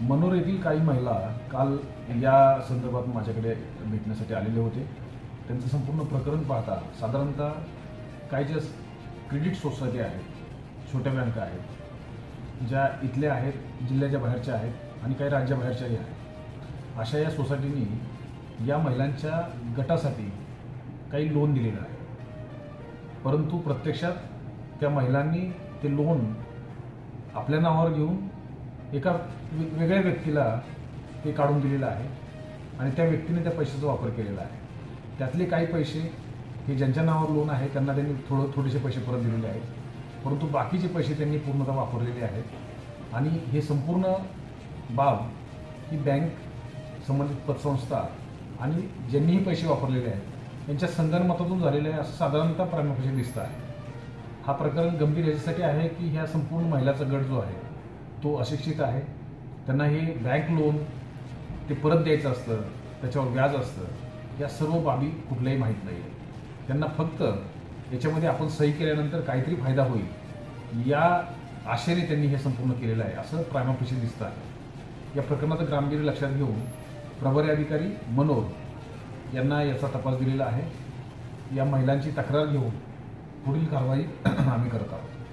मनोर येथील काही महिला काल या संदर्भात माझ्याकडे भेटण्यासाठी आलेले होते. त्यांचं संपूर्ण प्रकरण पाहता साधारणतः काही ज्या क्रेडिट सोसायटी आहेत छोट्या बँका आहेत ज्या इथल्या आहेत जिल्ह्याच्या बाहेरच्या आहेत आणि काही राज्याबाहेरच्याही आहेत. अशा या सोसायटीनी या महिलांच्या गटासाठी काही लोन दिलेलं आहे. परंतु प्रत्यक्षात त्या महिलांनी ते लोन आपल्या नावावर घेऊन एका वेगळ्या व्यक्तीला ते काढून दिलेलं आहे आणि त्या व्यक्तीने त्या पैशाचा वापर केलेला आहे. त्यातले काही पैसे हे ज्यांच्या नावावर लोन आहे त्यांना त्यांनी थोडं थोडेसे पैसे परत दिलेले आहेत. परंतु बाकीचे पैसे त्यांनी पूर्णतः वापरलेले आहेत. आणि हे संपूर्ण बाब ही बँक संबंधित पतसंस्था आणि ज्यांनीही पैसे वापरलेले आहेत यांच्या संगणमतातून झालेलं आहे असं साधारणतः प्रामुख्याने दिसतं आहे. हा प्रकरण गंभीर याच्यासाठी आहे की ह्या संपूर्ण महिलाचा गट जो आहे तो अशिक्षित आहे त्यांना हे बँक लोन ते परत द्यायचं असतं त्याच्यावर व्याज असतं या सर्व बाबी कुठल्याही माहीत नाही आहे त्यांना फक्त याच्यामध्ये आपण सही केल्यानंतर काहीतरी फायदा होईल या आशेने त्यांनी हे संपूर्ण केलेलं आहे असं प्रायमापेशी दिसतं आहे. या प्रकरणाचं कामगिरी लक्षात घेऊन प्रभारी अधिकारी मनोर यांना याचा तपास दिलेला आहे. या महिलांची तक्रार घेऊन पुढील कारवाई आम्ही करत आहोत.